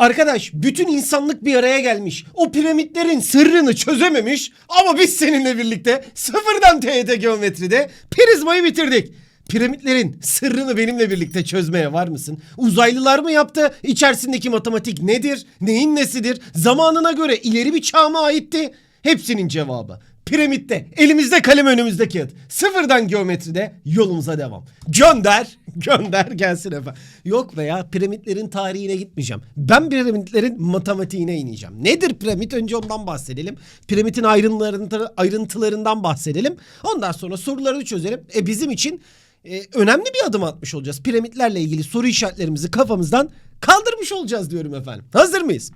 Arkadaş bütün insanlık bir araya gelmiş. O piramitlerin sırrını çözememiş. Ama biz seninle birlikte sıfırdan TYT geometride prizmayı bitirdik. Piramitlerin sırrını benimle birlikte çözmeye var mısın? Uzaylılar mı yaptı? İçerisindeki matematik nedir? Neyin nesidir? Zamanına göre ileri bir çağa mı aitti? Hepsinin cevabı. Piramitte, elimizde kalem önümüzde kağıt. Sıfırdan geometride yolumuza devam. Gönder, gönder gelsin efendim. Yok veya piramitlerin tarihine gitmeyeceğim. Ben piramitlerin matematiğine ineceğim. Nedir piramit? Önce ondan bahsedelim. Piramitin ayrıntılarından, ayrıntılarından bahsedelim. Ondan sonra sorularını çözelim. E bizim için e, önemli bir adım atmış olacağız. Piramitlerle ilgili soru işaretlerimizi kafamızdan kaldırmış olacağız diyorum efendim. Hazır mıyız?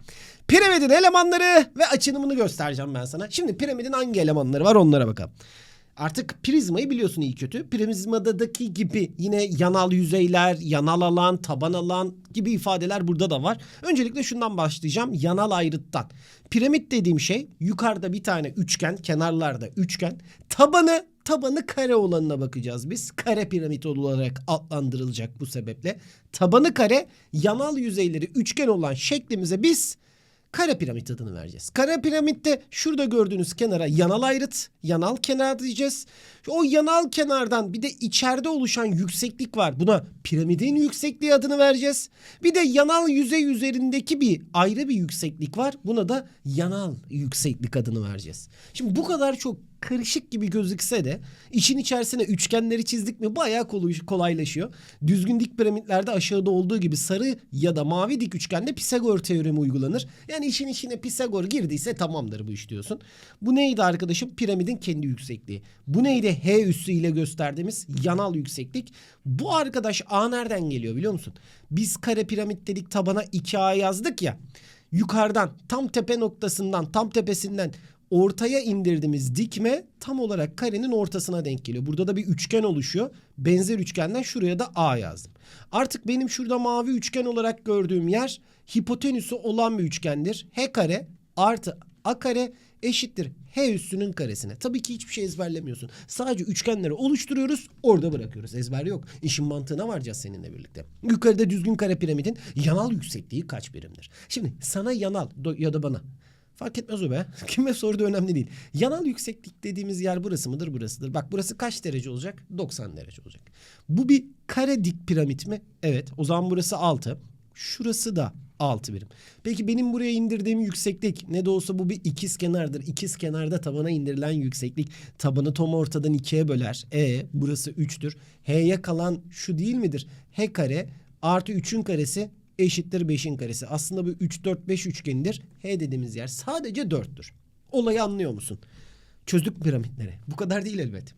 Piramidin elemanları ve açınımını göstereceğim ben sana. Şimdi piramidin hangi elemanları var onlara bakalım. Artık prizmayı biliyorsun iyi kötü. Prizmadaki gibi yine yanal yüzeyler, yanal alan, taban alan gibi ifadeler burada da var. Öncelikle şundan başlayacağım. Yanal ayrıttan. Piramit dediğim şey yukarıda bir tane üçgen, kenarlarda üçgen. Tabanı tabanı kare olanına bakacağız biz. Kare piramit olarak adlandırılacak bu sebeple. Tabanı kare, yanal yüzeyleri üçgen olan şeklimize biz kare piramit adını vereceğiz. Kare piramitte şurada gördüğünüz kenara yanal ayrıt, yanal kenar diyeceğiz. O yanal kenardan bir de içeride oluşan yükseklik var. Buna piramidin yüksekliği adını vereceğiz. Bir de yanal yüzey üzerindeki bir ayrı bir yükseklik var. Buna da yanal yükseklik adını vereceğiz. Şimdi bu kadar çok karışık gibi gözükse de işin içerisine üçgenleri çizdik mi bayağı kolay- kolaylaşıyor. Düzgün dik piramitlerde aşağıda olduğu gibi sarı ya da mavi dik üçgende Pisagor teoremi uygulanır. Yani işin içine Pisagor girdiyse tamamdır bu iş diyorsun. Bu neydi arkadaşım? Piramidin kendi yüksekliği. Bu neydi? H üssü ile gösterdiğimiz yanal yükseklik. Bu arkadaş A nereden geliyor biliyor musun? Biz kare piramit dedik tabana 2A yazdık ya. Yukarıdan tam tepe noktasından tam tepesinden ortaya indirdiğimiz dikme tam olarak karenin ortasına denk geliyor. Burada da bir üçgen oluşuyor. Benzer üçgenden şuraya da A yazdım. Artık benim şurada mavi üçgen olarak gördüğüm yer hipotenüsü olan bir üçgendir. H kare artı A kare eşittir H üssünün karesine. Tabii ki hiçbir şey ezberlemiyorsun. Sadece üçgenleri oluşturuyoruz orada bırakıyoruz. Ezber yok. İşin mantığına varacağız seninle birlikte. Yukarıda düzgün kare piramidin yanal yüksekliği kaç birimdir? Şimdi sana yanal ya da bana Fark etmez o be. Kime sorduğu önemli değil. Yanal yükseklik dediğimiz yer burası mıdır? Burasıdır. Bak burası kaç derece olacak? 90 derece olacak. Bu bir kare dik piramit mi? Evet. O zaman burası 6. Şurası da 6 birim. Peki benim buraya indirdiğim yükseklik ne de olsa bu bir ikiz kenardır. İkiz kenarda tabana indirilen yükseklik tabanı tam ortadan ikiye böler. E burası 3'tür. H'ye kalan şu değil midir? H kare artı 3'ün karesi eşittir 5'in karesi. Aslında bu 3 4 5 üçgenidir. H dediğimiz yer sadece 4'tür. Olayı anlıyor musun? Çözdük piramitleri. Bu kadar değil elbet.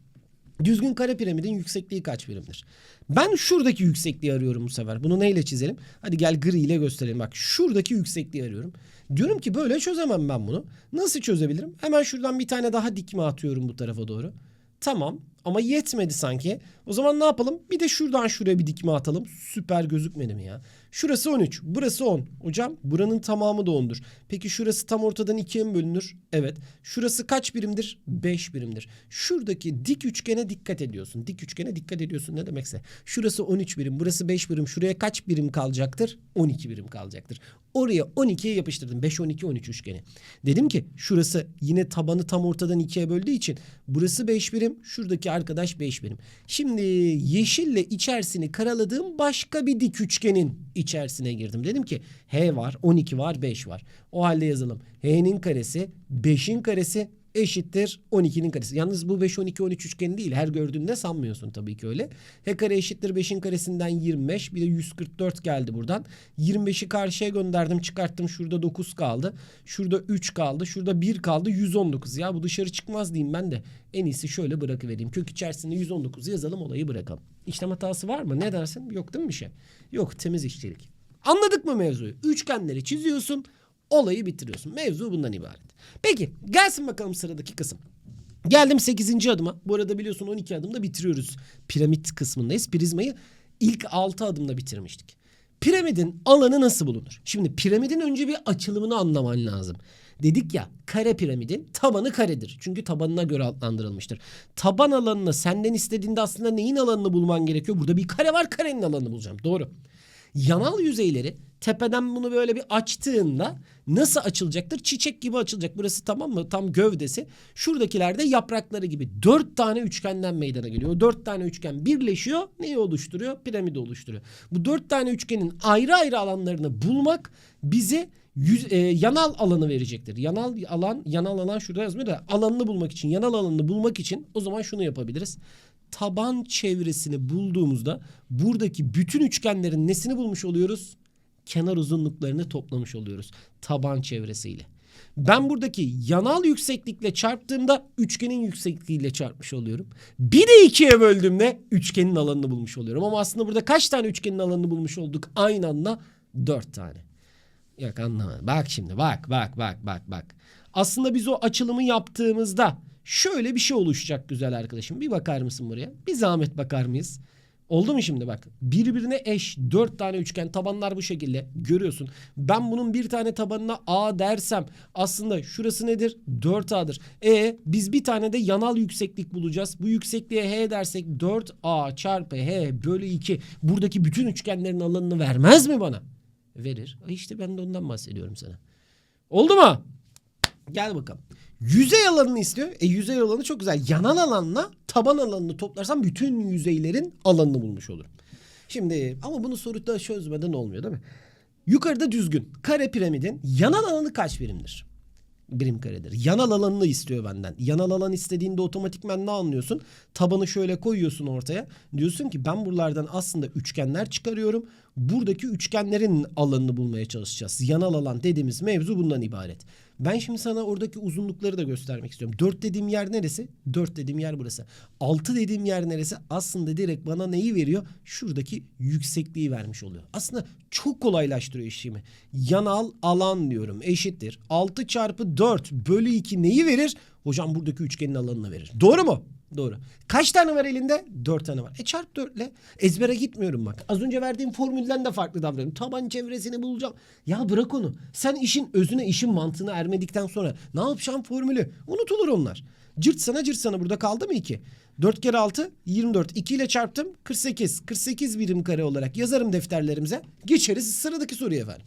Düzgün kare piramidin yüksekliği kaç birimdir? Ben şuradaki yüksekliği arıyorum bu sefer. Bunu neyle çizelim? Hadi gel gri ile gösterelim. Bak şuradaki yüksekliği arıyorum. Diyorum ki böyle çözemem ben bunu. Nasıl çözebilirim? Hemen şuradan bir tane daha dikme atıyorum bu tarafa doğru. Tamam ama yetmedi sanki. O zaman ne yapalım? Bir de şuradan şuraya bir dikme atalım. Süper gözükmedi mi ya? Şurası 13, burası 10. Hocam buranın tamamı da 10'dur. Peki şurası tam ortadan ikiye mi bölünür? Evet. Şurası kaç birimdir? 5 birimdir. Şuradaki dik üçgene dikkat ediyorsun. Dik üçgene dikkat ediyorsun ne demekse. Şurası 13 birim, burası 5 birim. Şuraya kaç birim kalacaktır? 12 birim kalacaktır. Oraya 12'ye yapıştırdım. 5, 12, 13 üçgeni. Dedim ki şurası yine tabanı tam ortadan ikiye böldüğü için burası 5 birim, şuradaki arkadaş 5 birim. Şimdi yeşille içerisini karaladığım başka bir dik üçgenin içerisine girdim. Dedim ki H var, 12 var, 5 var. O halde yazalım. H'nin karesi, 5'in karesi eşittir 12'nin karesi. Yalnız bu 5, 12, 13 üçgeni değil. Her gördüğünde sanmıyorsun tabii ki öyle. H kare eşittir 5'in karesinden 25. Bir de 144 geldi buradan. 25'i karşıya gönderdim çıkarttım. Şurada 9 kaldı. Şurada 3 kaldı. Şurada 1 kaldı. 119. Ya bu dışarı çıkmaz diyeyim ben de. En iyisi şöyle bırakıvereyim. Kök içerisinde 119 yazalım olayı bırakalım. İşlem hatası var mı? Ne dersin? Yok değil mi bir şey? Yok temiz işçilik. Anladık mı mevzuyu? Üçgenleri çiziyorsun. Olayı bitiriyorsun. Mevzu bundan ibaret. Peki gelsin bakalım sıradaki kısım. Geldim 8. adıma. Bu arada biliyorsun 12 adımda bitiriyoruz. Piramit kısmındayız. Prizmayı ilk 6 adımda bitirmiştik. Piramidin alanı nasıl bulunur? Şimdi piramidin önce bir açılımını anlaman lazım. Dedik ya kare piramidin tabanı karedir. Çünkü tabanına göre adlandırılmıştır. Taban alanını senden istediğinde aslında neyin alanını bulman gerekiyor? Burada bir kare var karenin alanını bulacağım. Doğru. Yanal yüzeyleri tepeden bunu böyle bir açtığında nasıl açılacaktır? Çiçek gibi açılacak. Burası tamam mı? Tam gövdesi. Şuradakiler de yaprakları gibi. Dört tane üçgenden meydana geliyor. Dört tane üçgen birleşiyor. Neyi oluşturuyor? Piramidi oluşturuyor. Bu dört tane üçgenin ayrı ayrı alanlarını bulmak bize yüz, e, yanal alanı verecektir. Yanal alan, yanal alan şurada yazmıyor da alanını bulmak için, yanal alanını bulmak için o zaman şunu yapabiliriz. Taban çevresini bulduğumuzda buradaki bütün üçgenlerin nesini bulmuş oluyoruz? Kenar uzunluklarını toplamış oluyoruz taban çevresiyle. Ben buradaki yanal yükseklikle çarptığımda üçgenin yüksekliğiyle çarpmış oluyorum. Bir de ikiye böldüğümde üçgenin alanını bulmuş oluyorum. Ama aslında burada kaç tane üçgenin alanını bulmuş olduk aynı anda? Dört tane. Yok anlamadım. Bak şimdi bak bak bak bak bak. Aslında biz o açılımı yaptığımızda şöyle bir şey oluşacak güzel arkadaşım. Bir bakar mısın buraya? Bir zahmet bakar mıyız? Oldu mu şimdi bak? Birbirine eş dört tane üçgen tabanlar bu şekilde görüyorsun. Ben bunun bir tane tabanına A dersem aslında şurası nedir? 4A'dır. E biz bir tane de yanal yükseklik bulacağız. Bu yüksekliğe H dersek 4A çarpı H bölü 2 buradaki bütün üçgenlerin alanını vermez mi bana? Verir. E İşte ben de ondan bahsediyorum sana. Oldu mu? Gel bakalım. Yüzey alanını istiyor. E yüzey alanı çok güzel. Yanal alanla taban alanını toplarsam bütün yüzeylerin alanını bulmuş olurum. Şimdi ama bunu soruda çözmeden olmuyor değil mi? Yukarıda düzgün. Kare piramidin yanal alanı kaç birimdir? birim karedir. Yanal alanını istiyor benden. Yanal alan istediğinde otomatikman ne anlıyorsun? Tabanı şöyle koyuyorsun ortaya. Diyorsun ki ben buralardan aslında üçgenler çıkarıyorum. Buradaki üçgenlerin alanını bulmaya çalışacağız. Yanal alan dediğimiz mevzu bundan ibaret. Ben şimdi sana oradaki uzunlukları da göstermek istiyorum. 4 dediğim yer neresi? 4 dediğim yer burası. 6 dediğim yer neresi? Aslında direkt bana neyi veriyor? Şuradaki yüksekliği vermiş oluyor. Aslında çok kolaylaştırıyor işimi. Yanal alan diyorum eşittir. 6 çarpı 4 bölü 2 neyi verir? Hocam buradaki üçgenin alanını verir. Doğru mu? Doğru. Kaç tane var elinde? 4 tane var. E çarp 4 ile ezbere gitmiyorum bak. Az önce verdiğim formülden de farklı davranıyorum. Taban çevresini bulacağım. Ya bırak onu. Sen işin özüne, işin mantığına ermedikten sonra ne yapacağım formülü? Unutulur onlar. Cırt sana cırt sana burada kaldı mı 2? 4 kere 6 24. 2 ile çarptım 48. 48 birim kare olarak yazarım defterlerimize. Geçeriz sıradaki soruya efendim.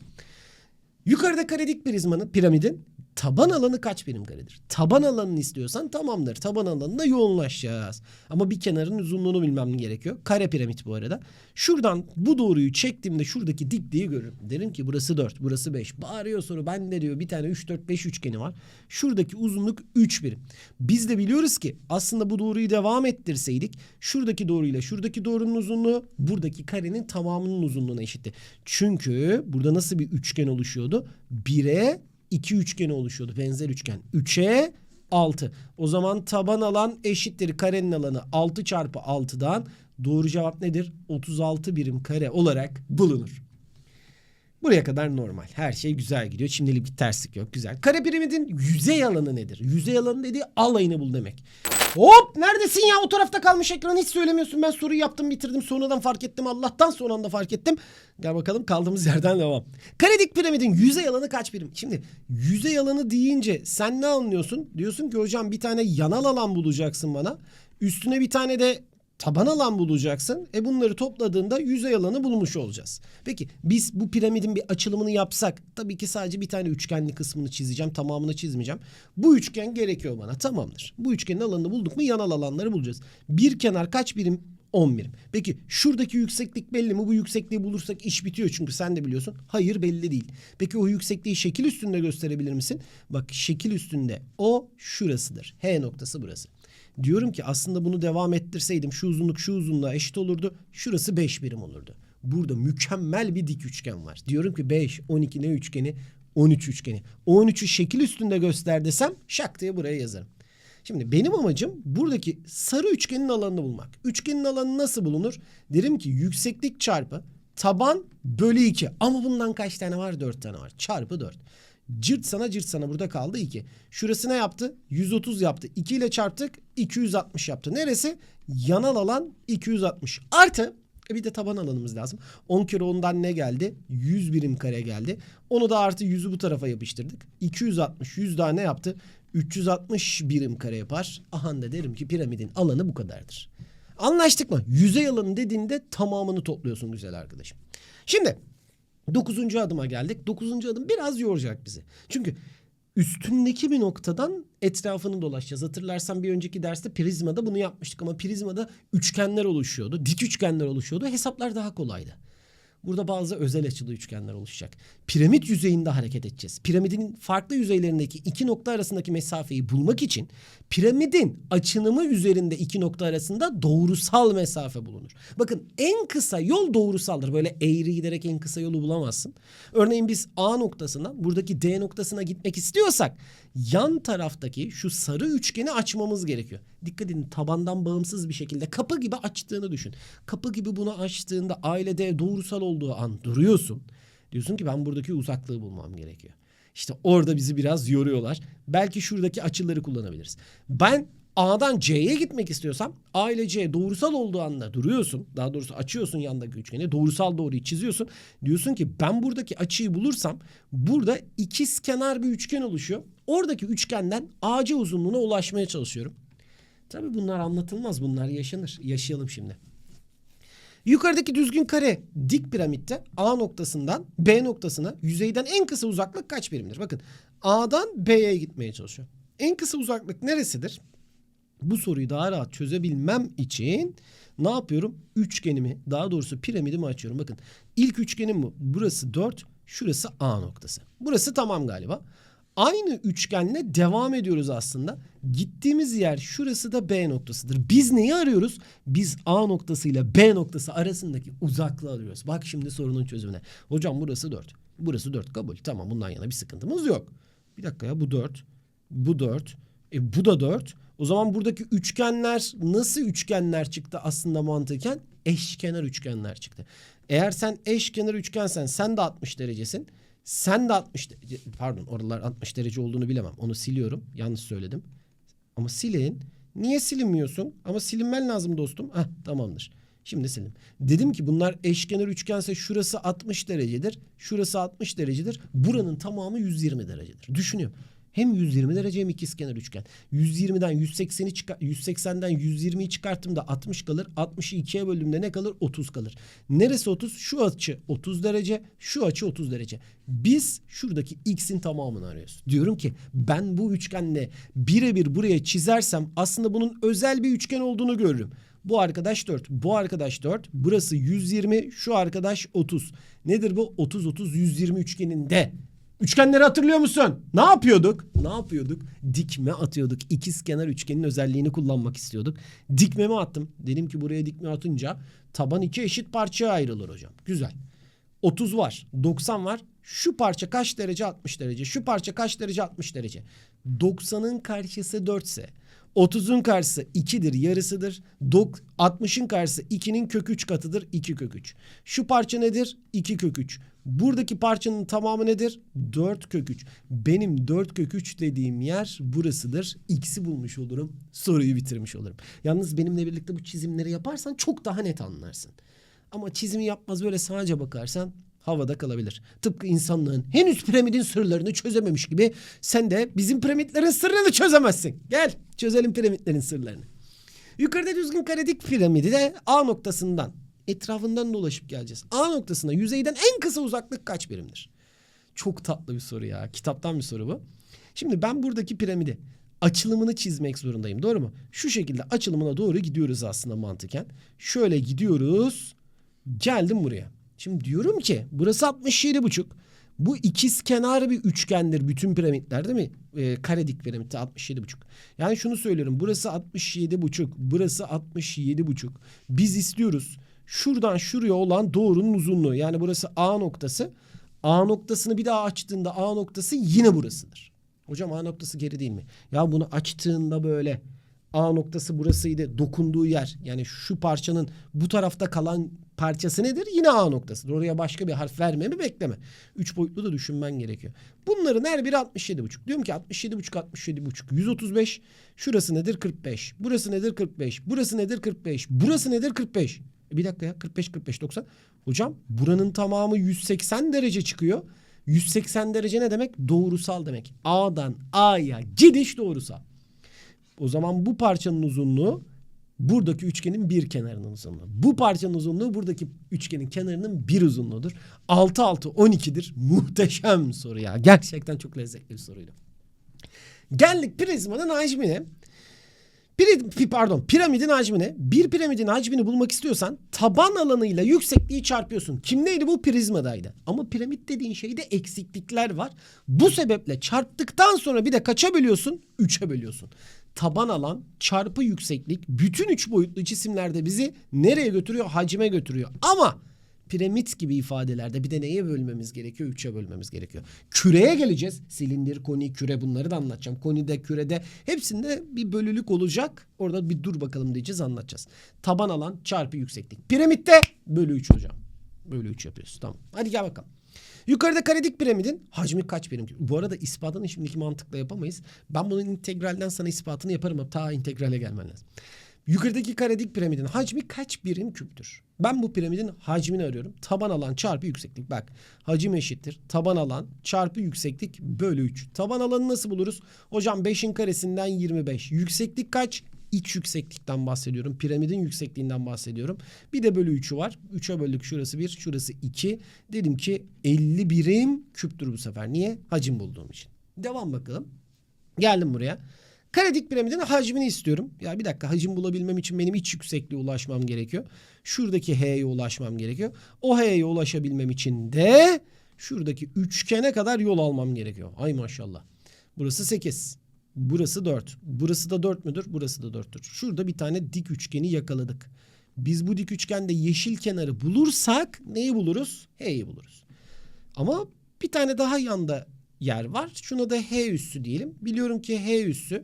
Yukarıda karedik prizmanın piramidin taban alanı kaç birim karedir? Taban alanını istiyorsan tamamdır. Taban alanında yoğunlaşacağız. Ama bir kenarın uzunluğunu bilmem gerekiyor. Kare piramit bu arada. Şuradan bu doğruyu çektiğimde şuradaki dikliği görürüm. Derim ki burası 4, burası 5. Bağırıyor soru. Ben de diyor bir tane 3, 4, 5 üçgeni var. Şuradaki uzunluk 3 birim. Biz de biliyoruz ki aslında bu doğruyu devam ettirseydik şuradaki doğruyla şuradaki doğrunun uzunluğu buradaki karenin tamamının uzunluğuna eşitti. Çünkü burada nasıl bir üçgen oluşuyordu? 1'e 2 üçgeni oluşuyordu. Benzer üçgen. 3'e 6. O zaman taban alan eşittir karenin alanı 6 çarpı 6'dan doğru cevap nedir? 36 birim kare olarak bulunur. Buraya kadar normal. Her şey güzel gidiyor. Şimdilik bir terslik yok. Güzel. Kare piramidin yüzey alanı nedir? Yüzey alanı dediği alayını bul demek. Hop neredesin ya? O tarafta kalmış ekran hiç söylemiyorsun. Ben soruyu yaptım bitirdim. Sonradan fark ettim. Allah'tan son anda fark ettim. Gel bakalım kaldığımız yerden devam. Karedik piramidin yüzey alanı kaç birim? Şimdi yüzey alanı deyince sen ne anlıyorsun? Diyorsun ki hocam bir tane yanal alan bulacaksın bana. Üstüne bir tane de taban alan bulacaksın. E bunları topladığında yüzey alanı bulmuş olacağız. Peki biz bu piramidin bir açılımını yapsak tabii ki sadece bir tane üçgenli kısmını çizeceğim. Tamamını çizmeyeceğim. Bu üçgen gerekiyor bana. Tamamdır. Bu üçgenin alanını bulduk mu yanal alanları bulacağız. Bir kenar kaç birim? 10 birim. Peki şuradaki yükseklik belli mi? Bu yüksekliği bulursak iş bitiyor çünkü sen de biliyorsun. Hayır belli değil. Peki o yüksekliği şekil üstünde gösterebilir misin? Bak şekil üstünde o şurasıdır. H noktası burası. Diyorum ki aslında bunu devam ettirseydim şu uzunluk şu uzunluğa eşit olurdu. Şurası 5 birim olurdu. Burada mükemmel bir dik üçgen var. Diyorum ki 5, 12 ne üçgeni? 13 üçgeni. O 13'ü şekil üstünde göster desem şak diye buraya yazarım. Şimdi benim amacım buradaki sarı üçgenin alanını bulmak. Üçgenin alanı nasıl bulunur? Derim ki yükseklik çarpı taban bölü 2. Ama bundan kaç tane var? 4 tane var. Çarpı 4. Cırt sana cırt sana burada kaldı 2. Şurası ne yaptı? 130 yaptı. 2 ile çarptık 260 yaptı. Neresi? Yanal alan 260. Artı e bir de taban alanımız lazım. 10 kere 10'dan ne geldi? 100 birim kare geldi. Onu da artı 100'ü bu tarafa yapıştırdık. 260 100 daha ne yaptı? 360 birim kare yapar. Aha da derim ki piramidin alanı bu kadardır. Anlaştık mı? Yüzey alanı dediğinde tamamını topluyorsun güzel arkadaşım. Şimdi dokuzuncu adıma geldik. Dokuzuncu adım biraz yoracak bizi. Çünkü üstündeki bir noktadan etrafını dolaşacağız. Hatırlarsan bir önceki derste prizmada bunu yapmıştık ama prizmada üçgenler oluşuyordu. Dik üçgenler oluşuyordu. Hesaplar daha kolaydı. Burada bazı özel açılı üçgenler oluşacak. Piramit yüzeyinde hareket edeceğiz. Piramidin farklı yüzeylerindeki iki nokta arasındaki mesafeyi bulmak için piramidin açınımı üzerinde iki nokta arasında doğrusal mesafe bulunur. Bakın en kısa yol doğrusaldır. Böyle eğri giderek en kısa yolu bulamazsın. Örneğin biz A noktasına buradaki D noktasına gitmek istiyorsak yan taraftaki şu sarı üçgeni açmamız gerekiyor. Dikkat edin tabandan bağımsız bir şekilde kapı gibi açtığını düşün. Kapı gibi bunu açtığında A ile D doğrusal olduğu an duruyorsun. Diyorsun ki ben buradaki uzaklığı bulmam gerekiyor. İşte orada bizi biraz yoruyorlar. Belki şuradaki açıları kullanabiliriz. Ben A'dan C'ye gitmek istiyorsam A ile C doğrusal olduğu anda duruyorsun. Daha doğrusu açıyorsun yandaki üçgeni. Doğrusal doğruyu çiziyorsun. Diyorsun ki ben buradaki açıyı bulursam burada ikiz kenar bir üçgen oluşuyor. Oradaki üçgenden AC uzunluğuna ulaşmaya çalışıyorum. Tabii bunlar anlatılmaz. Bunlar yaşanır. Yaşayalım şimdi. Yukarıdaki düzgün kare dik piramitte A noktasından B noktasına yüzeyden en kısa uzaklık kaç birimdir? Bakın A'dan B'ye gitmeye çalışıyor. En kısa uzaklık neresidir? Bu soruyu daha rahat çözebilmem için ne yapıyorum? Üçgenimi daha doğrusu piramidimi açıyorum. Bakın ilk üçgenim bu. Burası 4, şurası A noktası. Burası tamam galiba. Aynı üçgenle devam ediyoruz aslında. Gittiğimiz yer şurası da B noktasıdır. Biz neyi arıyoruz? Biz A noktasıyla B noktası arasındaki uzaklığı arıyoruz. Bak şimdi sorunun çözümüne. Hocam burası 4. Burası 4 kabul. Tamam bundan yana bir sıkıntımız yok. Bir dakika ya bu 4. Bu 4. E bu da 4. O zaman buradaki üçgenler nasıl üçgenler çıktı aslında mantıken? Eşkenar üçgenler çıktı. Eğer sen eşkenar üçgensen sen de 60 derecesin. Sen de 60 derece, pardon oralar 60 derece olduğunu bilemem. Onu siliyorum. Yanlış söyledim. Ama silin. Niye silinmiyorsun? Ama silinmen lazım dostum. Heh, tamamdır. Şimdi sildim. Dedim ki bunlar eşkenar üçgense şurası 60 derecedir. Şurası 60 derecedir. Buranın tamamı 120 derecedir. Düşünüyorum. Hem 120 derece hem ikizkenar üçgen. 120'den 180'i çıkar 180'den 120'yi çıkarttığımda 60 kalır. 60'ı 2'ye böldüğümde ne kalır? 30 kalır. Neresi 30? Şu açı 30 derece, şu açı 30 derece. Biz şuradaki x'in tamamını arıyoruz. Diyorum ki ben bu üçgenle birebir buraya çizersem aslında bunun özel bir üçgen olduğunu görürüm. Bu arkadaş 4, bu arkadaş 4, burası 120, şu arkadaş 30. Nedir bu? 30 30 120 üçgeninde Üçgenleri hatırlıyor musun? Ne yapıyorduk? Ne yapıyorduk? Dikme atıyorduk. İkiz kenar üçgenin özelliğini kullanmak istiyorduk. Dikmemi attım. Dedim ki buraya dikme atınca taban iki eşit parçaya ayrılır hocam. Güzel. 30 var. 90 var. Şu parça kaç derece? 60 derece. Şu parça kaç derece? 60 derece. 90'ın karşısı 4 ise 30'un karşısı 2'dir yarısıdır. Dok- 60'ın karşısı 2'nin kök 3 katıdır 2 kök 3. Şu parça nedir? 2 kök 3. Buradaki parçanın tamamı nedir? 4 kök 3. Benim 4 kök 3 dediğim yer burasıdır. X'i bulmuş olurum. Soruyu bitirmiş olurum. Yalnız benimle birlikte bu çizimleri yaparsan çok daha net anlarsın. Ama çizimi yapmaz böyle sadece bakarsan havada kalabilir. Tıpkı insanlığın henüz piramidin sırlarını çözememiş gibi sen de bizim piramitlerin sırrını çözemezsin. Gel çözelim piramitlerin sırlarını. Yukarıda düzgün karedik piramidi de A noktasından etrafından dolaşıp geleceğiz. A noktasına yüzeyden en kısa uzaklık kaç birimdir? Çok tatlı bir soru ya. Kitaptan bir soru bu. Şimdi ben buradaki piramidi açılımını çizmek zorundayım. Doğru mu? Şu şekilde açılımına doğru gidiyoruz aslında mantıken. Şöyle gidiyoruz. Geldim buraya. Şimdi diyorum ki burası 67 buçuk. Bu ikiz kenar bir üçgendir bütün piramitler değil mi? Ee, karedik piramitte 67 buçuk. Yani şunu söylüyorum. Burası 67 buçuk. Burası 67 buçuk. Biz istiyoruz. Şuradan şuraya olan doğrunun uzunluğu. Yani burası A noktası. A noktasını bir daha açtığında A noktası yine burasıdır. Hocam A noktası geri değil mi? Ya bunu açtığında böyle A noktası burasıydı. Dokunduğu yer. Yani şu parçanın bu tarafta kalan parçası nedir? Yine A noktası. Oraya başka bir harf vermemi bekleme. Üç boyutlu da düşünmen gerekiyor. Bunların her biri 67,5. Diyorum ki 67,5 67,5 135. Şurası nedir? 45. Burası nedir? 45. Burası nedir? 45. Burası nedir? 45. E bir dakika ya 45 45 90. Hocam buranın tamamı 180 derece çıkıyor. 180 derece ne demek? Doğrusal demek. A'dan A'ya gidiş doğrusal. O zaman bu parçanın uzunluğu buradaki üçgenin bir kenarının uzunluğu. Bu parçanın uzunluğu buradaki üçgenin kenarının bir uzunluğudur. 6 6 12'dir. Muhteşem soru ya. Gerçekten çok lezzetli bir soruydu. Geldik prizmanın hacmine. Piri- pardon piramidin hacmine. Bir piramidin hacmini bulmak istiyorsan taban alanıyla yüksekliği çarpıyorsun. Kimdeydi bu? Prizmadaydı. Ama piramit dediğin şeyde eksiklikler var. Bu sebeple çarptıktan sonra bir de kaça bölüyorsun? 3'e bölüyorsun. Taban alan çarpı yükseklik bütün üç boyutlu cisimlerde bizi nereye götürüyor? Hacime götürüyor. Ama piramit gibi ifadelerde bir de neye bölmemiz gerekiyor? Üçe bölmemiz gerekiyor. Küreye geleceğiz. Silindir, koni, küre bunları da anlatacağım. Konide, kürede hepsinde bir bölülük olacak. Orada bir dur bakalım diyeceğiz anlatacağız. Taban alan çarpı yükseklik. Piramitte bölü 3 hocam. Bölü 3 yapıyoruz. Tamam. Hadi gel bakalım. Yukarıda karedik piramidin hacmi kaç birim? Bu arada ispatını şimdiki mantıkla yapamayız. Ben bunun integralden sana ispatını yaparım ama ta integrale gelmen lazım. Yukarıdaki karedik piramidin hacmi kaç birim küptür? Ben bu piramidin hacmini arıyorum. Taban alan çarpı yükseklik. Bak hacim eşittir. Taban alan çarpı yükseklik bölü 3. Taban alanı nasıl buluruz? Hocam 5'in karesinden 25. Yükseklik kaç? İç yükseklikten bahsediyorum. Piramidin yüksekliğinden bahsediyorum. Bir de bölü 3'ü var. 3'e böldük şurası 1, şurası 2. Dedim ki 50 birim küptür bu sefer. Niye? Hacim bulduğum için. Devam bakalım. Geldim buraya. Karedik piramidin hacmini istiyorum. Ya bir dakika hacim bulabilmem için benim iç yüksekliğe ulaşmam gerekiyor. Şuradaki H'ye ulaşmam gerekiyor. O H'ye ulaşabilmem için de şuradaki üçgene kadar yol almam gerekiyor. Ay maşallah. Burası 8. Burası 4. Burası da 4 müdür? Burası da 4'tür. Şurada bir tane dik üçgeni yakaladık. Biz bu dik üçgende yeşil kenarı bulursak neyi buluruz? H'yi buluruz. Ama bir tane daha yanda yer var. Şuna da H üssü diyelim. Biliyorum ki H üssü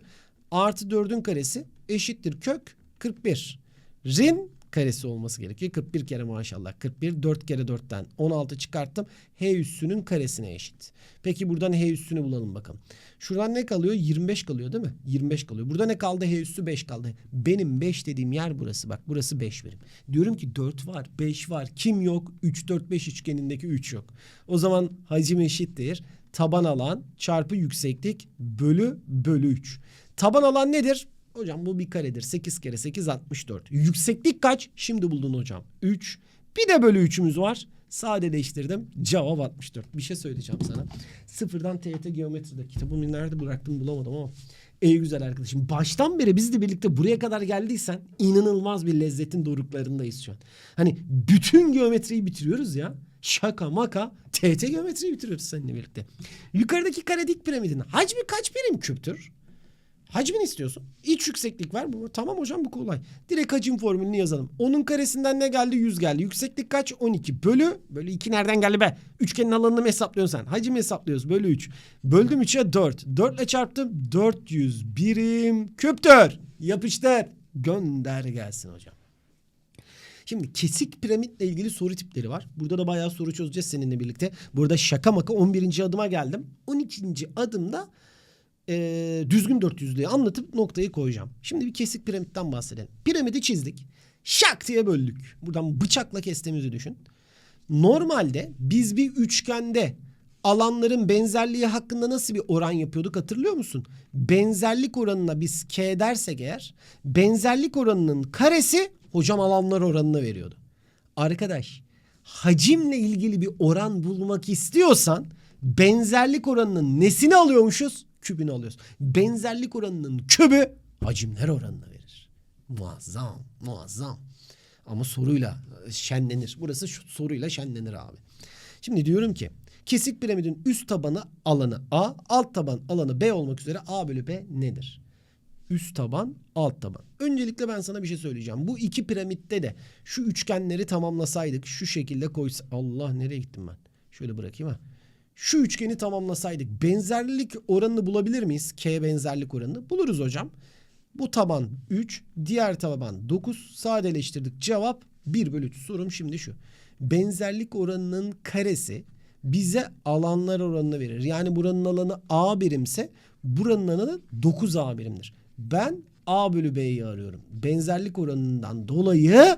artı 4'ün karesi eşittir kök 41. Rin karesi olması gerekiyor. 41 kere maşallah. 41 4 kere 4'ten 16 çıkarttım. H üssünün karesine eşit. Peki buradan H üssünü bulalım bakalım. Şuradan ne kalıyor? 25 kalıyor değil mi? 25 kalıyor. Burada ne kaldı? H üssü 5 kaldı. Benim 5 dediğim yer burası. Bak burası 5 birim. Diyorum ki 4 var, 5 var. Kim yok? 3 4 5 üçgenindeki 3 yok. O zaman hacim eşittir. Taban alan çarpı yükseklik bölü bölü 3. Taban alan nedir? Hocam bu bir karedir. 8 kere 8 64. Yükseklik kaç? Şimdi buldun hocam. 3. Bir de bölü 3'ümüz var. Sadeleştirdim. Cevap 64. Bir şey söyleyeceğim sana. Sıfırdan TYT geometride kitabımı nerede bıraktım bulamadım ama. Ey güzel arkadaşım. Baştan beri bizle birlikte buraya kadar geldiysen inanılmaz bir lezzetin doruklarındayız şu an. Hani bütün geometriyi bitiriyoruz ya. Şaka maka TYT geometriyi bitiriyoruz seninle birlikte. Yukarıdaki karedik piramidin hacmi kaç birim küptür? Hacmini istiyorsun. İç yükseklik var. Bu, tamam hocam bu kolay. Direkt hacim formülünü yazalım. Onun karesinden ne geldi? 100 geldi. Yükseklik kaç? 12. Bölü. Bölü 2 nereden geldi be? Üçgenin alanını mı hesaplıyorsun sen? Hacim hesaplıyoruz. Bölü 3. Böldüm 3'e 4. 4 ile çarptım. 400 birim küptür. Yapıştır. Gönder gelsin hocam. Şimdi kesik piramitle ilgili soru tipleri var. Burada da bayağı soru çözeceğiz seninle birlikte. Burada şaka maka 11. adıma geldim. 12. adımda e, düzgün 400'lüğü anlatıp noktayı koyacağım. Şimdi bir kesik piramitten bahsedelim. Piramidi çizdik. Şak diye böldük. Buradan bıçakla kestiğimizi düşün. Normalde biz bir üçgende alanların benzerliği hakkında nasıl bir oran yapıyorduk hatırlıyor musun? Benzerlik oranına biz K dersek eğer benzerlik oranının karesi hocam alanlar oranına veriyordu. Arkadaş hacimle ilgili bir oran bulmak istiyorsan benzerlik oranının nesini alıyormuşuz? Kübünü alıyoruz. Benzerlik oranının kübü hacimler oranına verir. Muazzam, muazzam. Ama soruyla e, şenlenir. Burası şu soruyla şenlenir abi. Şimdi diyorum ki kesik piramidin üst tabanı alanı A, alt taban alanı B olmak üzere A bölü B nedir? Üst taban, alt taban. Öncelikle ben sana bir şey söyleyeceğim. Bu iki piramitte de şu üçgenleri tamamlasaydık, şu şekilde koysa... Allah nereye gittim ben? Şöyle bırakayım ha. Şu üçgeni tamamlasaydık benzerlik oranını bulabilir miyiz? K benzerlik oranını. Buluruz hocam. Bu taban 3, diğer taban 9. Sadeleştirdik. Cevap 1 bölü 3. Sorum şimdi şu. Benzerlik oranının karesi bize alanlar oranını verir. Yani buranın alanı A birimse buranın alanı 9A birimdir. Ben A bölü B'yi arıyorum. Benzerlik oranından dolayı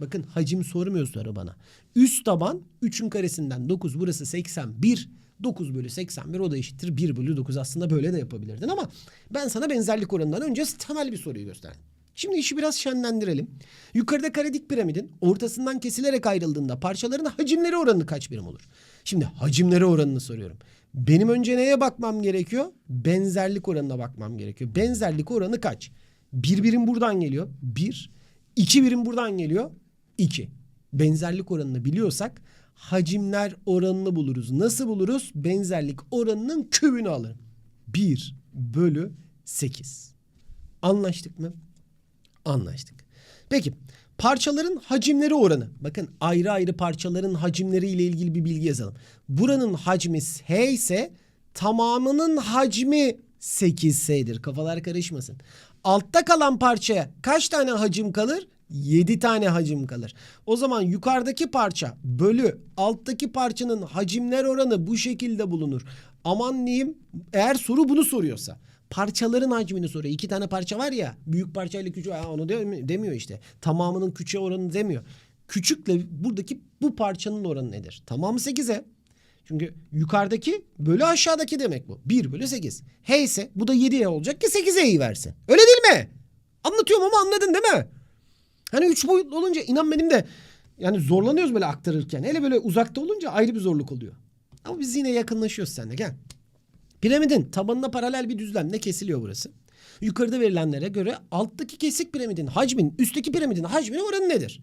bakın hacim sormuyor soru bana. Üst taban 3'ün karesinden 9 burası 81. 9 bölü 81 o da eşittir 1 bölü 9 aslında böyle de yapabilirdin ama ben sana benzerlik oranından önce temel bir soruyu gösterdim. Şimdi işi biraz şenlendirelim. Yukarıda kare dik piramidin ortasından kesilerek ayrıldığında parçaların hacimleri oranı kaç birim olur? Şimdi hacimleri oranını soruyorum. Benim önce neye bakmam gerekiyor? Benzerlik oranına bakmam gerekiyor. Benzerlik oranı kaç? Bir birim buradan geliyor. Bir. İki birim buradan geliyor. İki. Benzerlik oranını biliyorsak hacimler oranını buluruz. Nasıl buluruz? Benzerlik oranının kübünü alırım. 1 bölü 8. Anlaştık mı? Anlaştık. Peki parçaların hacimleri oranı. Bakın ayrı ayrı parçaların hacimleri ile ilgili bir bilgi yazalım. Buranın hacmi H ise tamamının hacmi 8S'dir. Kafalar karışmasın. Altta kalan parçaya kaç tane hacim kalır? 7 tane hacim kalır. O zaman yukarıdaki parça bölü alttaki parçanın hacimler oranı bu şekilde bulunur. Aman diyeyim eğer soru bunu soruyorsa parçaların hacmini soruyor. İki tane parça var ya büyük parçayla küçük Aa, onu demi- demiyor işte. Tamamının küçüğe oranı demiyor. Küçükle buradaki bu parçanın oranı nedir? Tamamı 8'e. Çünkü yukarıdaki bölü aşağıdaki demek bu. 1 bölü 8. H ise bu da 7'ye olacak ki 8'e versin. Öyle değil mi? Anlatıyorum ama anladın değil mi? Hani üç boyutlu olunca inan benim de yani zorlanıyoruz böyle aktarırken. Hele böyle uzakta olunca ayrı bir zorluk oluyor. Ama biz yine yakınlaşıyoruz seninle gel. Piramidin tabanına paralel bir düzlemle kesiliyor burası. Yukarıda verilenlere göre alttaki kesik piramidin hacmin üstteki piramidin hacmine oranı nedir?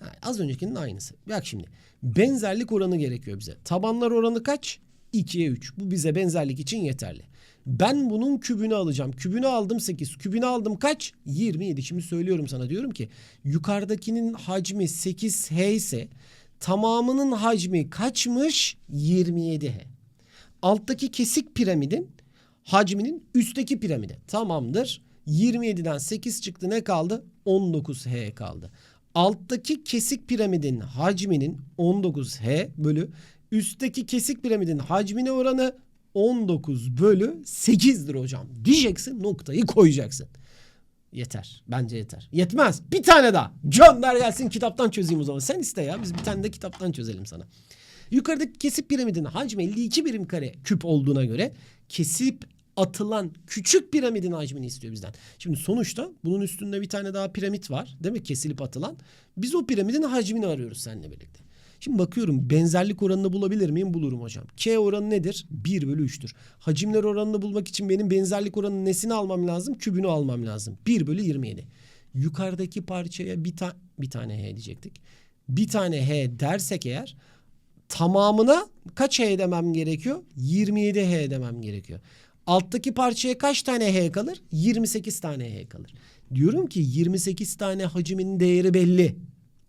Ha, az öncekinin aynısı. Bak şimdi benzerlik oranı gerekiyor bize. Tabanlar oranı kaç? 2'ye 3. Bu bize benzerlik için yeterli. Ben bunun kübünü alacağım. Kübünü aldım 8. Kübünü aldım kaç? 27. Şimdi söylüyorum sana diyorum ki yukarıdakinin hacmi 8H ise tamamının hacmi kaçmış? 27H. Alttaki kesik piramidin hacminin üstteki piramide. Tamamdır. 27'den 8 çıktı ne kaldı? 19H kaldı. Alttaki kesik piramidin hacminin 19H bölü üstteki kesik piramidin hacmine oranı 19 bölü 8'dir hocam. Diyeceksin noktayı koyacaksın. Yeter. Bence yeter. Yetmez. Bir tane daha. Gönder gelsin kitaptan çözeyim o zaman. Sen iste ya. Biz bir tane de kitaptan çözelim sana. Yukarıdaki kesip piramidin hacmi 52 birim kare küp olduğuna göre kesip atılan küçük piramidin hacmini istiyor bizden. Şimdi sonuçta bunun üstünde bir tane daha piramit var. Değil mi? Kesilip atılan. Biz o piramidin hacmini arıyoruz seninle birlikte. Şimdi bakıyorum benzerlik oranını bulabilir miyim? Bulurum hocam. K oranı nedir? 1 bölü 3'tür. Hacimler oranını bulmak için benim benzerlik oranının nesini almam lazım? Kübünü almam lazım. 1 bölü 27. Yukarıdaki parçaya bir, ta bir tane H diyecektik. Bir tane H dersek eğer tamamına kaç H demem gerekiyor? 27 H demem gerekiyor. Alttaki parçaya kaç tane H kalır? 28 tane H kalır. Diyorum ki 28 tane hacimin değeri belli.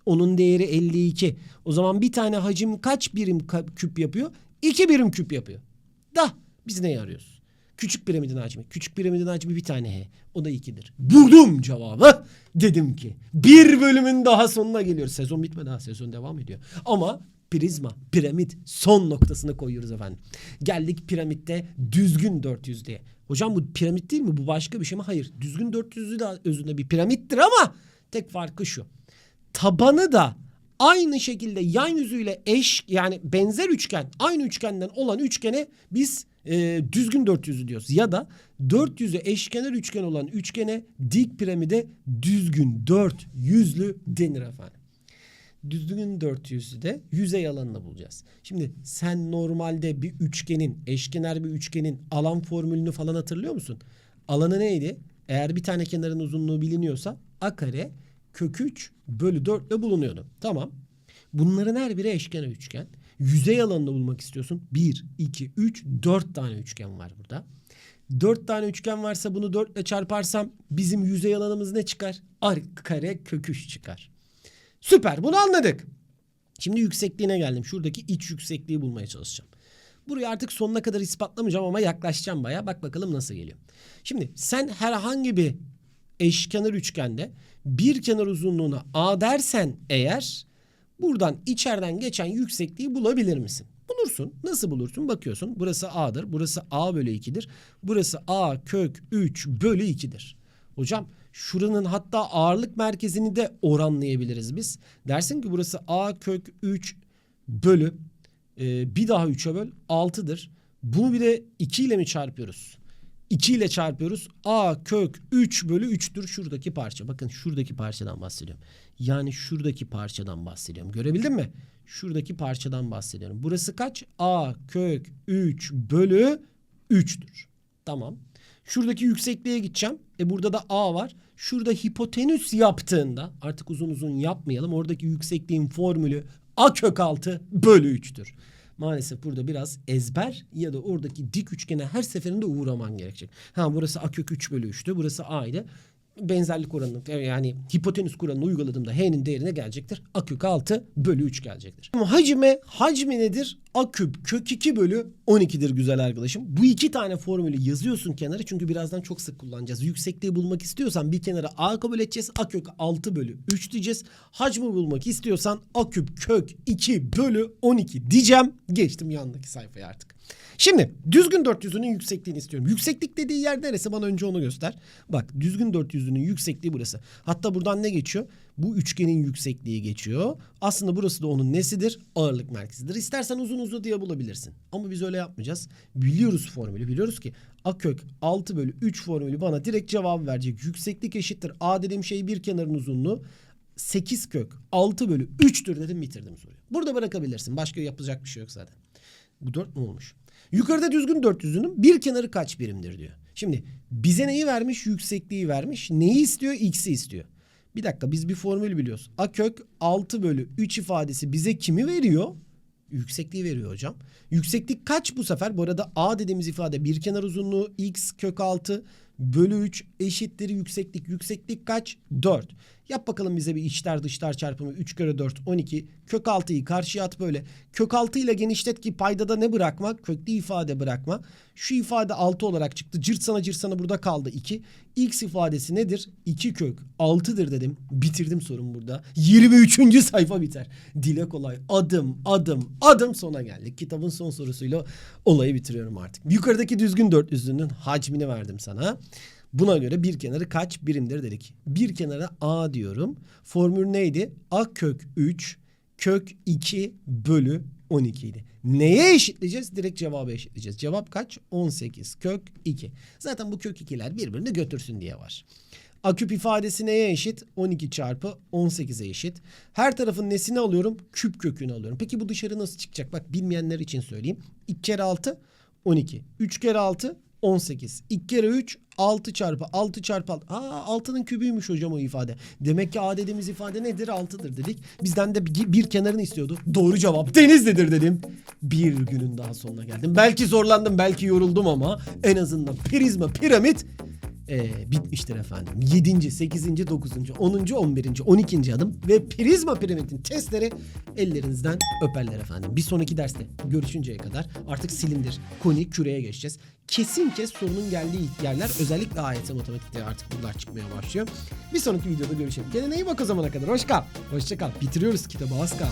Onun değeri 52. O zaman bir tane hacim kaç birim küp yapıyor? 2 birim küp yapıyor. Da biz neyi arıyoruz? Küçük piramidin hacmi. Küçük piramidin hacmi bir tane H. O da 2'dir. Buldum cevabı. Dedim ki bir bölümün daha sonuna geliyoruz. Sezon bitmedi daha sezon devam ediyor. Ama prizma, piramit son noktasını koyuyoruz efendim. Geldik piramitte düzgün 400 diye. Hocam bu piramit değil mi? Bu başka bir şey mi? Hayır. Düzgün 400'ü de özünde bir piramittir ama tek farkı şu. Tabanı da aynı şekilde yan yüzüyle eş yani benzer üçgen aynı üçgenden olan üçgene biz e, düzgün 400'ü diyoruz. Ya da 400'ü eşkenar üçgen olan üçgene dik piramide düzgün 400'lü denir efendim. Düzgün 400'ü de yüzey alanını bulacağız. Şimdi sen normalde bir üçgenin, eşkenar bir üçgenin alan formülünü falan hatırlıyor musun? Alanı neydi? Eğer bir tane kenarın uzunluğu biliniyorsa a kare kök 3 bölü 4 ile bulunuyordu. Tamam. Bunların her biri eşkenar üçgen. Yüzey alanını bulmak istiyorsun. 1, 2, 3, 4 tane üçgen var burada. 4 tane üçgen varsa bunu 4 ile çarparsam bizim yüzey alanımız ne çıkar? A kare kök 3 çıkar. Süper bunu anladık. Şimdi yüksekliğine geldim. Şuradaki iç yüksekliği bulmaya çalışacağım. Burayı artık sonuna kadar ispatlamayacağım ama yaklaşacağım baya. Bak bakalım nasıl geliyor. Şimdi sen herhangi bir eşkenar üçgende bir kenar uzunluğuna A dersen eğer buradan içeriden geçen yüksekliği bulabilir misin? Bulursun. Nasıl bulursun? Bakıyorsun. Burası A'dır. Burası A bölü 2'dir. Burası A kök 3 bölü 2'dir. Hocam şuranın hatta ağırlık merkezini de oranlayabiliriz biz. Dersin ki burası A kök 3 bölü e, bir daha 3'e böl 6'dır. Bunu bir de 2 ile mi çarpıyoruz? 2 ile çarpıyoruz. A kök 3 bölü 3'tür şuradaki parça. Bakın şuradaki parçadan bahsediyorum. Yani şuradaki parçadan bahsediyorum. Görebildin mi? Şuradaki parçadan bahsediyorum. Burası kaç? A kök 3 bölü 3'tür. Tamam. Şuradaki yüksekliğe gideceğim. E burada da A var. Şurada hipotenüs yaptığında artık uzun uzun yapmayalım. Oradaki yüksekliğin formülü A kök 6 bölü 3'tür. Maalesef burada biraz ezber ya da oradaki dik üçgene her seferinde uğraman gerekecek. Ha burası A kök 3 bölü 3'tü. Burası A ile benzerlik oranını yani hipotenüs kuralını uyguladığımda H'nin değerine gelecektir. A kök 6 bölü 3 gelecektir. Ama hacme, hacmi nedir? A küp kök 2 bölü 12'dir güzel arkadaşım. Bu iki tane formülü yazıyorsun kenara çünkü birazdan çok sık kullanacağız. Yüksekliği bulmak istiyorsan bir kenara A kabul edeceğiz. A kök 6 bölü 3 diyeceğiz. Hacmi bulmak istiyorsan A küp kök 2 bölü 12 diyeceğim. Geçtim yandaki sayfaya artık. Şimdi düzgün 400'ünün yüksekliğini istiyorum. Yükseklik dediği yer neresi? Bana önce onu göster. Bak düzgün 400'ünün yüksekliği burası. Hatta buradan ne geçiyor? Bu üçgenin yüksekliği geçiyor. Aslında burası da onun nesidir? Ağırlık merkezidir. İstersen uzun uzun diye bulabilirsin. Ama biz öyle yapmayacağız. Biliyoruz formülü. Biliyoruz ki A kök 6 bölü 3 formülü bana direkt cevabı verecek. Yükseklik eşittir. A dediğim şey bir kenarın uzunluğu. 8 kök 6 bölü 3'tür dedim bitirdim soruyu. Burada bırakabilirsin. Başka yapacak bir şey yok zaten. Bu 4 mü olmuş? Yukarıda düzgün 400'ünün bir kenarı kaç birimdir diyor. Şimdi bize neyi vermiş? Yüksekliği vermiş. Neyi istiyor? X'i istiyor. Bir dakika biz bir formül biliyoruz. A kök 6 bölü 3 ifadesi bize kimi veriyor? Yüksekliği veriyor hocam. Yükseklik kaç bu sefer? Bu arada A dediğimiz ifade bir kenar uzunluğu x kök 6 bölü 3 eşittir yükseklik. Yükseklik kaç? 4. Yap bakalım bize bir içler dışlar çarpımı 3 kere 4 12. Kök 6'yı karşıya at böyle. Kök 6 ile genişlet ki paydada ne bırakma? Köklü ifade bırakma. Şu ifade 6 olarak çıktı. Cırt sana cırt sana burada kaldı 2. X ifadesi nedir? 2 kök 6'dır dedim. Bitirdim sorun burada. 23. sayfa biter. Dile kolay. Adım adım adım sona geldik. Kitabın son sorusuyla olayı bitiriyorum artık. Yukarıdaki düzgün 400'ünün hacmini verdim sana. Buna göre bir kenarı kaç birimdir dedik. Bir kenara A diyorum. Formül neydi? A kök 3 kök 2 bölü 12 idi. Neye eşitleyeceğiz? Direkt cevabı eşitleyeceğiz. Cevap kaç? 18 kök 2. Zaten bu kök 2'ler birbirini götürsün diye var. A küp ifadesi neye eşit? 12 çarpı 18'e eşit. Her tarafın nesini alıyorum? Küp kökünü alıyorum. Peki bu dışarı nasıl çıkacak? Bak bilmeyenler için söyleyeyim. 2 kere 6 12. 3 kere 6 18. 2 kere 3 6 çarpı 6 çarpı 6. Aa 6'nın kübüymüş hocam o ifade. Demek ki A dediğimiz ifade nedir? 6'dır dedik. Bizden de bir, kenarını istiyordu. Doğru cevap Denizli'dir dedim. Bir günün daha sonuna geldim. Belki zorlandım belki yoruldum ama en azından prizma piramit ee, bitmiştir efendim. 7. 8. 9. 10. 11. 12. adım ve prizma piramidin testleri ellerinizden öperler efendim. Bir sonraki derste görüşünceye kadar artık silindir, konik, küreye geçeceğiz. Kesin kes sorunun geldiği yerler özellikle AYT matematikte artık bunlar çıkmaya başlıyor. Bir sonraki videoda görüşelim. Kendine iyi bak o zamana kadar. Hoş kal. Hoşça kal. Bitiriyoruz kitabı az kaldı.